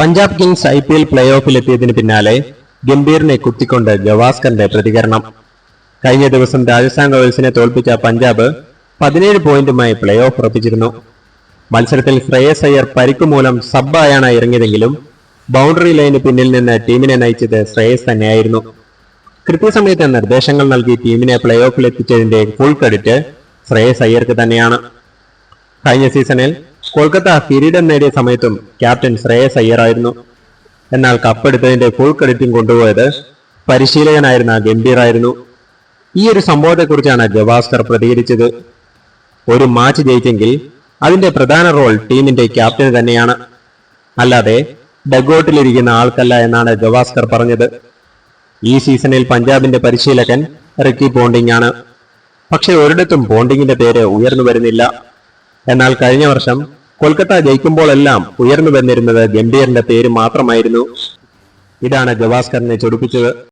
Punjab Kings I P L play ഓഫിലെത്തിയതിന് പിന്നാലെ ഗംഭീറിനെ കുത്തിക്കൊണ്ട് ഗവാസ്കറിന്റെ പ്രതികരണം. കഴിഞ്ഞ ദിവസം രാജസ്ഥാൻ റോയൽസിനെ തോൽപ്പിച്ച പഞ്ചാബ് പതിനേഴ് പോയിന്റുമായി പ്ലേ ഓഫ് ഉറപ്പിച്ചിരുന്നു. മത്സരത്തിൽ ശ്രേയസ് അയ്യർ പരിക്കു മൂലം സബ്ബായാണ് ഇറങ്ങിയതെങ്കിലും ബൗണ്ടറി ലൈന് പിന്നിൽ നിന്ന് ടീമിനെ നയിച്ചത് ശ്രേയസ് തന്നെയായിരുന്നു. കൃത്യസമയത്ത് നിർദ്ദേശങ്ങൾ നൽകി ടീമിനെ പ്ലേ ഓഫിലെത്തിച്ചതിന്റെ ഫുൾ ക്രെഡിറ്റ് ശ്രേയസ് അയ്യർക്ക് തന്നെയാണ്. കഴിഞ്ഞ സീസണിൽ കൊൽക്കത്ത കിരീടം നേടിയ സമയത്തും ക്യാപ്റ്റൻ ശ്രേയസ് അയ്യറായിരുന്നു. എന്നാൽ കപ്പെടുത്തതിന്റെ ഫുൾ ക്രെഡിറ്റും കൊണ്ടുപോയത് പരിശീലകനായിരുന്ന ഗംഭീറായിരുന്നു. ഈ ഒരു സംഭവത്തെക്കുറിച്ചാണ് ഗവാസ്കർ പ്രതികരിച്ചത്. ഒരു മാച്ച് ജയിച്ചെങ്കിൽ അതിന്റെ പ്രധാന റോൾ ടീമിന്റെ ക്യാപ്റ്റന് തന്നെയാണ്. അല്ലാതെ ഡഗൌട്ടിലിരിക്കുന്ന ആൾക്കല്ല എന്നാണ് ഗവാസ്കർ പറഞ്ഞത്. ഈ സീസണിൽ പഞ്ചാബിന്റെ പരിശീലകൻ റിക്കി പോണ്ടിംഗ് ആണ്. പക്ഷെ ഒരിടത്തും പോണ്ടിങ്ങിന്റെ പേര് ഉയർന്നു വരുന്നില്ല. എന്നാൽ കഴിഞ്ഞ വർഷം കൊൽക്കത്ത ജയിക്കുമ്പോഴെല്ലാം ഉയർന്നു വന്നിരുന്നത് ഗംഭീറിന്റെ പേര് മാത്രമായിരുന്നു. ഇതാണ് ഗവാസ്കറിനെ ചൊടിപ്പിച്ചത്.